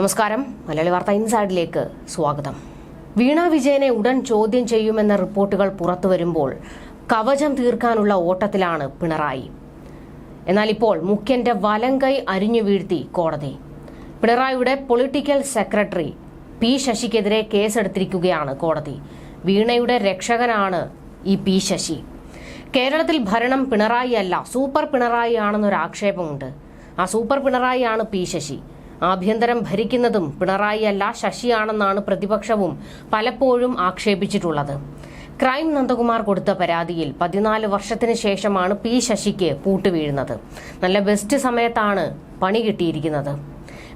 നമസ്കാരം. മലയാളി വാർത്ത ഇൻസൈഡിലേക്ക് സ്വാഗതം. വീണ വിജയനെ ഉടൻ ചോദ്യം ചെയ്യുമെന്ന റിപ്പോർട്ടുകൾ പുറത്തു വരുമ്പോൾ കവചം തീർക്കാനുള്ള ഓട്ടത്തിലാണ് പിണറായി. എന്നാൽ ഇപ്പോൾ മുഖ്യന്റെ വലങ്കൈ അരിഞ്ഞു വീഴ്ത്തി കോടതി. പിണറായിയുടെ പൊളിറ്റിക്കൽ സെക്രട്ടറി പി ശശിക്കെതിരെ കേസെടുത്തിരിക്കുകയാണ് കോടതി. വീണയുടെ രക്ഷകനാണ് ഈ പി ശശി. കേരളത്തിൽ ഭരണം പിണറായി അല്ല സൂപ്പർ പിണറായി ആണെന്നൊരു ആക്ഷേപമുണ്ട് ആ സൂപ്പർ പിണറായി ആണ് പി ശശി. ആഭ്യന്തരം ഭരിക്കുന്നതും പിണറായി അല്ല ശശിയാണെന്നാണ് പ്രതിപക്ഷവും പലപ്പോഴും ആക്ഷേപിച്ചിട്ടുള്ളത്. ക്രൈം നന്ദകുമാർ കൊടുത്ത പരാതിയിൽ പതിനാല് വർഷത്തിന് ശേഷമാണ് പി ശശിക്ക് പൂട്ടുവീഴുന്നത്. നല്ല ബെസ്റ്റ് സമയത്താണ് പണി കിട്ടിയിരിക്കുന്നത്.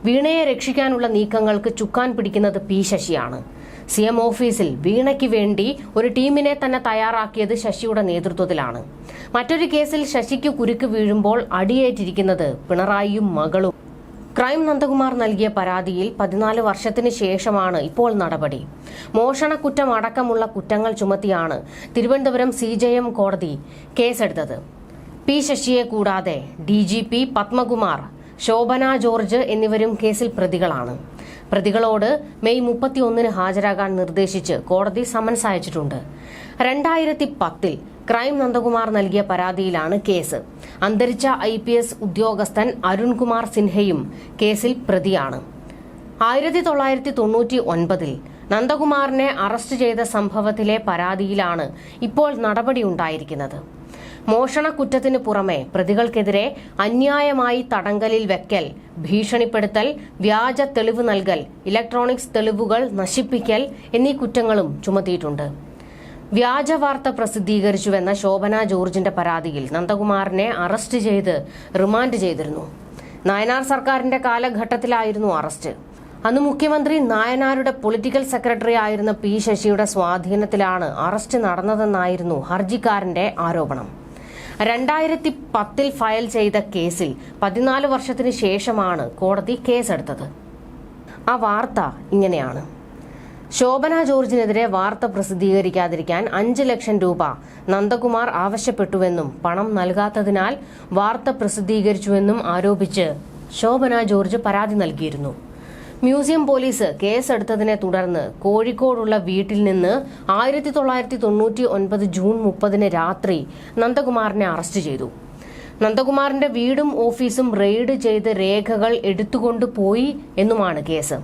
വീണയെ രക്ഷിക്കാനുള്ള നീക്കങ്ങൾക്ക് ചുക്കാൻ പിടിക്കുന്നത് പി ശശിയാണ്. സി എം ഓഫീസിൽ വീണയ്ക്ക് വേണ്ടി ഒരു ടീമിനെ തന്നെ തയ്യാറാക്കിയത് ശശിയുടെ നേതൃത്വത്തിലാണ്. മറ്റൊരു കേസിൽ ശശിക്ക് കുരുക്ക് വീഴുമ്പോൾ അടിയേറ്റിരിക്കുന്നത് പിണറായിയും മകളും ക്രൈം നന്ദകുമാർ നൽകിയ പരാതിയിൽ പതിനാല് വർഷത്തിന് ശേഷമാണ് ഇപ്പോൾ നടപടി. മോഷണ കുറ്റം അടക്കമുള്ള കുറ്റങ്ങൾ ചുമത്തിയാണ് തിരുവനന്തപുരം സി ജെ എം കോടതി കേസെടുത്തത്. പി ശശിയെ കൂടാതെ D G P Padmakumar Shobhana George എന്നിവരും കേസിൽ പ്രതികളാണ്. പ്രതികളോട് മെയ് മുപ്പത്തിയൊന്നിന് ഹാജരാകാൻ നിർദ്ദേശിച്ച് കോടതി സമൻസ് അയച്ചിട്ടുണ്ട്. രണ്ടായിരത്തി പത്തിൽ ക്രൈം നന്ദകുമാർ നൽകിയ പരാതിയിലാണ് കേസ്. അന്തരിച്ച ഐ പി എസ് ഉദ്യോഗസ്ഥൻ അരുൺകുമാർ സിൻഹയും കേസിൽ പ്രതിയാണ്. ആയിരത്തി തൊള്ളായിരത്തി തൊണ്ണൂറ്റി ഒൻപതിൽ നന്ദകുമാറിനെ അറസ്റ്റ് ചെയ്ത സംഭവത്തിലെ പരാതിയിലാണ് ഇപ്പോൾ നടപടിയുണ്ടായിരിക്കുന്നത് മോഷണക്കുറ്റത്തിന് പുറമെ പ്രതികൾക്കെതിരെ അന്യായമായി തടങ്കലിൽ വെക്കൽ ഭീഷണിപ്പെടുത്തൽ വ്യാജ തെളിവ് നൽകൽ ഇലക്ട്രോണിക്സ് തെളിവുകൾ നശിപ്പിക്കൽ എന്നീ കുറ്റങ്ങളും ചുമത്തിയിട്ടുണ്ട്. വ്യാജ വാർത്ത പ്രസിദ്ധീകരിച്ചുവെന്ന ശോഭന ജോർജിന്റെ പരാതിയിൽ നന്ദകുമാറിനെ അറസ്റ്റ് ചെയ്ത് റിമാൻഡ് ചെയ്തിരുന്നു. നായനാർ സർക്കാരിന്റെ കാലഘട്ടത്തിലായിരുന്നു അറസ്റ്റ്. അന്ന് മുഖ്യമന്ത്രി നായനാരുടെ പൊളിറ്റിക്കൽ സെക്രട്ടറി ആയിരുന്ന പി ശശിയുടെ സ്വാധീനത്തിലാണ് അറസ്റ്റ് നടന്നതെന്നായിരുന്നു ഹർജിക്കാരന്റെ ആരോപണം. രണ്ടായിരത്തി പത്തിൽ ഫയൽ ചെയ്ത കേസിൽ പതിനാല് വർഷത്തിന് ശേഷമാണ് കോടതി കേസെടുത്തത്. ആ വാർത്ത ഇങ്ങനെയാണ്. ശോഭന ജോർജിനെതിരെ വാർത്ത പ്രസിദ്ധീകരിക്കാതിരിക്കാൻ അഞ്ച് ലക്ഷം രൂപ നന്ദകുമാർ ആവശ്യപ്പെട്ടുവെന്നും പണം നൽകാത്തതിനാൽ വാർത്ത പ്രസിദ്ധീകരിച്ചുവെന്നും ആരോപിച്ച് ശോഭന ജോർജ് പരാതി നൽകിയിരുന്നു. മ്യൂസിയം പോലീസ് കേസെടുത്തതിനെ തുടർന്ന് കോഴിക്കോടുള്ള വീട്ടിൽ നിന്ന് ആയിരത്തി തൊള്ളായിരത്തി തൊണ്ണൂറ്റി ഒൻപത് ജൂൺ മുപ്പതിന് രാത്രി നന്ദകുമാറിനെ അറസ്റ്റ് ചെയ്തു. നന്ദകുമാറിന്റെ വീടും ഓഫീസും റെയ്ഡ് ചെയ്ത് രേഖകൾ എടുത്തുകൊണ്ടുപോയി എന്നുമാണ് കേസ്.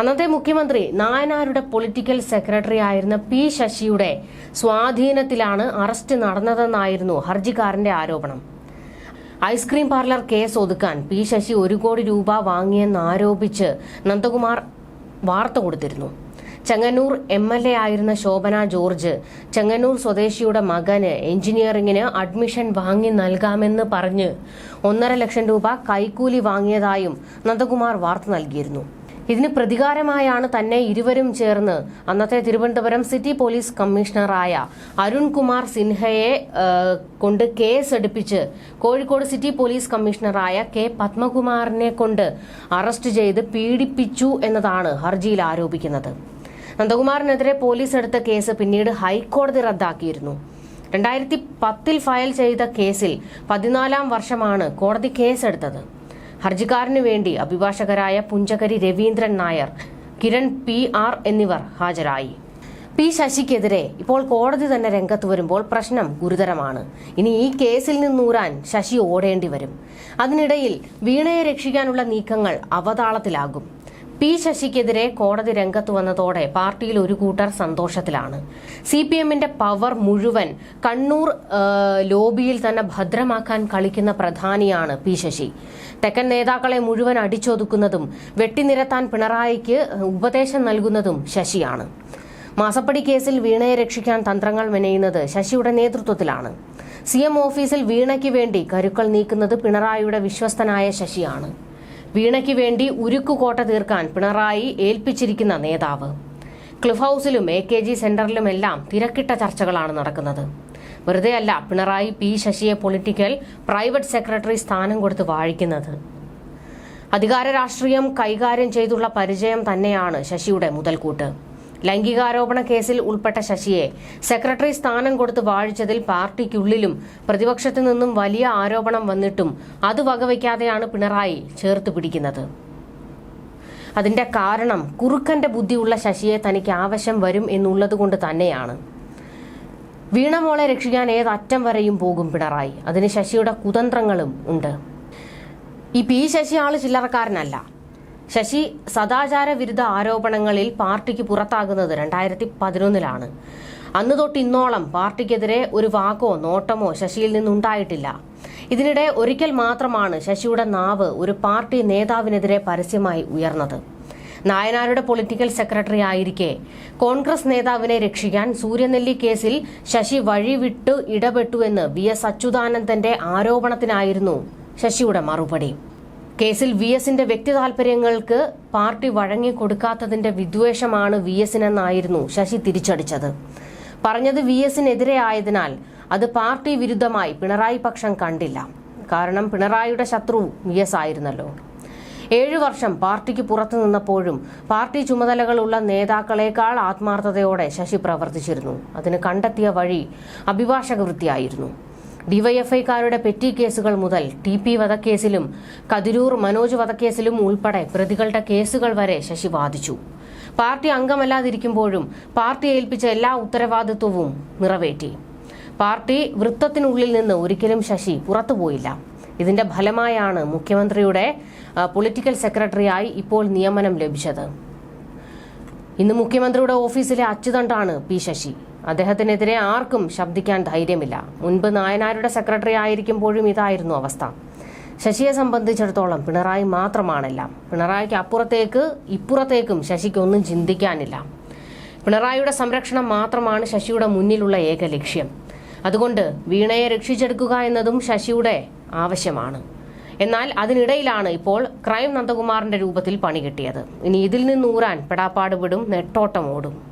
അന്നത്തെ മുഖ്യമന്ത്രി നായനാരുടെ പൊളിറ്റിക്കൽ സെക്രട്ടറി ആയിരുന്ന പി ശശിയുടെ സ്വാധീനത്തിലാണ് അറസ്റ്റ് നടന്നതെന്നായിരുന്നു ഹർജിക്കാരന്റെ ആരോപണം. ഐസ്ക്രീം പാർലർ കേസ് ഒതുക്കാൻ പി ശശി ഒരു കോടി രൂപ വാങ്ങിയെന്നാരോപിച്ച് നന്ദകുമാർ വാർത്ത കൊടുത്തിരുന്നു. ചെങ്ങന്നൂർ എം എൽ എ ആയിരുന്ന ശോഭന ജോർജ് ചെങ്ങന്നൂർ സ്വദേശിയുടെ മകന് എഞ്ചിനീയറിംഗിന് അഡ്മിഷൻ വാങ്ങി നൽകാമെന്ന് പറഞ്ഞ് ഒന്നര ലക്ഷം രൂപ കൈക്കൂലി വാങ്ങിയതായും നന്ദകുമാർ വാർത്ത നൽകിയിരുന്നു. ഇതിന് പ്രതികാരമായാണ് തന്നെ ഇരുവരും ചേർന്ന് അന്നത്തെ തിരുവനന്തപുരം സിറ്റി പോലീസ് കമ്മീഷണറായ അരുൺകുമാർ സിൻഹയെ കൊണ്ട് കേസ് എടുപ്പിച്ച് കോഴിക്കോട് സിറ്റി പോലീസ് കമ്മീഷണറായ കെ പത്മകുമാറിനെ കൊണ്ട് അറസ്റ്റ് ചെയ്ത് പീഡിപ്പിച്ചു എന്നതാണ് ഹർജിയിൽ ആരോപിക്കുന്നത്. നന്ദകുമാറിനെതിരെ പോലീസ് എടുത്ത കേസ് പിന്നീട് ഹൈക്കോടതി റദ്ദാക്കിയിരുന്നു. രണ്ടായിരത്തി പത്തിൽ ഫയൽ ചെയ്ത കേസിൽ പതിനാലാം വർഷമാണ് കോടതി കേസെടുത്തത്. ഹർജിക്കാരന് വേണ്ടി അഭിഭാഷകരായ പുഞ്ചകരി രവീന്ദ്രൻ നായർ കിരൺ പി ആർ എന്നിവർ ഹാജരായി. പി ശശിക്കെതിരെ ഇപ്പോൾ കോടതി തന്നെ രംഗത്ത് വരുമ്പോൾ പ്രശ്നം ഗുരുതരമാണ്. ഇനി ഈ കേസിൽ നിന്നൂരാൻ ശശി ഓടേണ്ടി വരും. അതിനിടയിൽ വീണയെ രക്ഷിക്കാനുള്ള നീക്കങ്ങൾ അവതാളത്തിലാകും. പി ശശിക്കെതിരെ കോടതി രംഗത്ത് വന്നതോടെ പാർട്ടിയിൽ ഒരു കൂട്ടർ സന്തോഷത്തിലാണ്. സി പി എമ്മിന്റെ പവർ മുഴുവൻ കണ്ണൂർ ലോബിയിൽ തന്നെ ഭദ്രമാക്കാൻ കളിക്കുന്ന പ്രധാനിയാണ് പി ശശി. തെക്കൻ നേതാക്കളെ മുഴുവൻ അടിച്ചൊതുക്കുന്നതും വെട്ടിനിരത്താൻ പിണറായിക്ക് ഉപദേശം നൽകുന്നതും ശശിയാണ്. മാസപ്പടി കേസിൽ വീണയെ രക്ഷിക്കാൻ തന്ത്രങ്ങൾ മെനയുന്നത് ശശിയുടെ നേതൃത്വത്തിലാണ്. സി എം ഓഫീസിൽ വീണയ്ക്ക് വേണ്ടി കരുക്കൾ നീക്കുന്നത് പിണറായിയുടെ വിശ്വസ്തനായ ശശിയാണ്. വീണയ്ക്ക് വേണ്ടി ഉരുക്കുകോട്ട തീർക്കാൻ പിണറായി ഏൽപ്പിച്ചിരിക്കുന്ന നേതാവ്. ക്ലിഫ് ഹൗസിലും എ കെ ജി സെന്ററിലുമെല്ലാം തിരക്കിട്ട ചർച്ചകളാണ് നടക്കുന്നത്. വെറുതെയല്ല പിണറായി പി ശശിയെ പൊളിറ്റിക്കൽ പ്രൈവറ്റ് സെക്രട്ടറി സ്ഥാനം കൊടുത്ത് വാഴിക്കുന്നത്. അധികാര രാഷ്ട്രീയം കൈകാര്യം ചെയ്തുള്ള പരിചയം തന്നെയാണ് ശശിയുടെ മുതൽക്കൂട്ട്. ലൈംഗികാരോപണ കേസിൽ ഉൾപ്പെട്ട ശശിയെ സെക്രട്ടറി സ്ഥാനം കൊടുത്ത് വാഴിച്ചതിൽ പാർട്ടിക്കുള്ളിലും പ്രതിപക്ഷത്തു നിന്നും വലിയ ആരോപണം വന്നിട്ടും അത് വകവയ്ക്കാതെയാണ് പിണറായി ചേർത്ത് പിടിക്കുന്നത്. അതിന്റെ കാരണം കുറുക്കന്റെ ബുദ്ധിയുള്ള ശശിയെ തനിക്ക് ആവശ്യം വരും എന്നുള്ളത് കൊണ്ട് തന്നെയാണ്. വീണമോളെ രക്ഷിക്കാൻ ഏതറ്റം വരെയും പോകും പിണറായി. അതിന് ശശിയുടെ കുതന്ത്രങ്ങളും ഉണ്ട്. ഈ പി ശശി ആൾ ചില്ലറക്കാരനല്ല. ശശി സദാചാര വിരുദ്ധ ആരോപണങ്ങളിൽ പാർട്ടിക്ക് പുറത്താകുന്നത് രണ്ടായിരത്തി പതിനൊന്നിലാണ് അന്ന് തൊട്ട് ഇന്നോളം പാർട്ടിക്കെതിരെ ഒരു വാക്കോ നോട്ടമോ ശശിയിൽ നിന്നുണ്ടായിട്ടില്ല. ഇതിനിടെ ഒരിക്കൽ മാത്രമാണ് ശശിയുടെ നാവ് ഒരു പാർട്ടി നേതാവിനെതിരെ പരസ്യമായി ഉയർന്നത്. നായനാരുടെ പൊളിറ്റിക്കൽ സെക്രട്ടറി ആയിരിക്കെ കോൺഗ്രസ് നേതാവിനെ രക്ഷിക്കാൻ സൂര്യനെല്ലി കേസിൽ ശശി വഴിവിട്ട് ഇടപെട്ടുവെന്ന് വി എസ് അച്യുതാനന്ദന്റെ ആരോപണത്തിനായിരുന്നു ശശിയുടെ മറുപടി. കേസിൽ വി എസിന്റെ വ്യക്തി താൽപര്യങ്ങൾക്ക് പാർട്ടി വഴങ്ങിക്കൊടുക്കാത്തതിന്റെ വിദ്വേഷമാണ് വി എസിനെന്നായിരുന്നു ശശി തിരിച്ചടിച്ചത്. പറഞ്ഞത് വി എസിനെതിരെ ആയതിനാൽ അത് പാർട്ടി വിരുദ്ധമായി പിണറായി പക്ഷം കണ്ടില്ല. കാരണം പിണറായിയുടെ ശത്രു വി എസ് ആയിരുന്നല്ലോ. ഏഴു വർഷം പാർട്ടിക്ക് പുറത്തു നിന്നപ്പോഴും പാർട്ടി ചുമതലകളുള്ള നേതാക്കളെക്കാൾ ആത്മാർത്ഥതയോടെ ശശി പ്രവർത്തിച്ചിരുന്നു. അതിന് കണ്ടെത്തിയ വഴി അഭിഭാഷക വൃത്തിയായിരുന്നു ഡിവൈഎഫ്ഐക്കാരുടെ പെറ്റി കേസുകൾ മുതൽ ടി പി വധക്കേസിലും കതിരൂർ മനോജ് വധക്കേസിലും ഉൾപ്പെടെ പ്രതികളുടെ കേസുകൾ വരെ ശശി വാദിച്ചു. പാർട്ടി അംഗമല്ലാതിരിക്കുമ്പോഴും പാർട്ടി ഏൽപ്പിച്ച എല്ലാ ഉത്തരവാദിത്വവും നിറവേറ്റി. പാർട്ടി വൃത്തത്തിനുള്ളിൽ നിന്ന് ഒരിക്കലും ശശി പുറത്തുപോയില്ല. ഇതിന്റെ ഫലമായാണ് മുഖ്യമന്ത്രിയുടെ പൊളിറ്റിക്കൽ സെക്രട്ടറിയായി ഇപ്പോൾ നിയമനം ലഭിച്ചത്. ഇന്ന് മുഖ്യമന്ത്രിയുടെ ഓഫീസിലെ അച്ചുതണ്ടാണ് പി ശശി. അദ്ദേഹത്തിനെതിരെ ആർക്കും ശബ്ദിക്കാൻ ധൈര്യമില്ല. മുൻപ് നായനാരുടെ സെക്രട്ടറി ആയിരിക്കുമ്പോഴും ഇതായിരുന്നു അവസ്ഥ. ശശിയെ സംബന്ധിച്ചിടത്തോളം പിണറായി മാത്രമാണെല്ലാം. പിണറായിക്ക് അപ്പുറത്തേക്ക് ഇപ്പുറത്തേക്കും ശശിക്കൊന്നും ചിന്തിക്കാനില്ല. പിണറായിയുടെ സംരക്ഷണം മാത്രമാണ് ശശിയുടെ മുന്നിലുള്ള ഏക ലക്ഷ്യം. അതുകൊണ്ട് വീണയെ രക്ഷിച്ചെടുക്കുക എന്നതും ശശിയുടെ ആവശ്യമാണ്. എന്നാൽ അതിനിടയിലാണ് ഇപ്പോൾ ക്രൈം നന്ദകുമാറിന്റെ രൂപത്തിൽ പണി കിട്ടിയത്. ഇനി ഇതിൽ നിന്ന് ഊരാൻ പെടാപ്പാട് വിടും നെട്ടോട്ടം ഓടും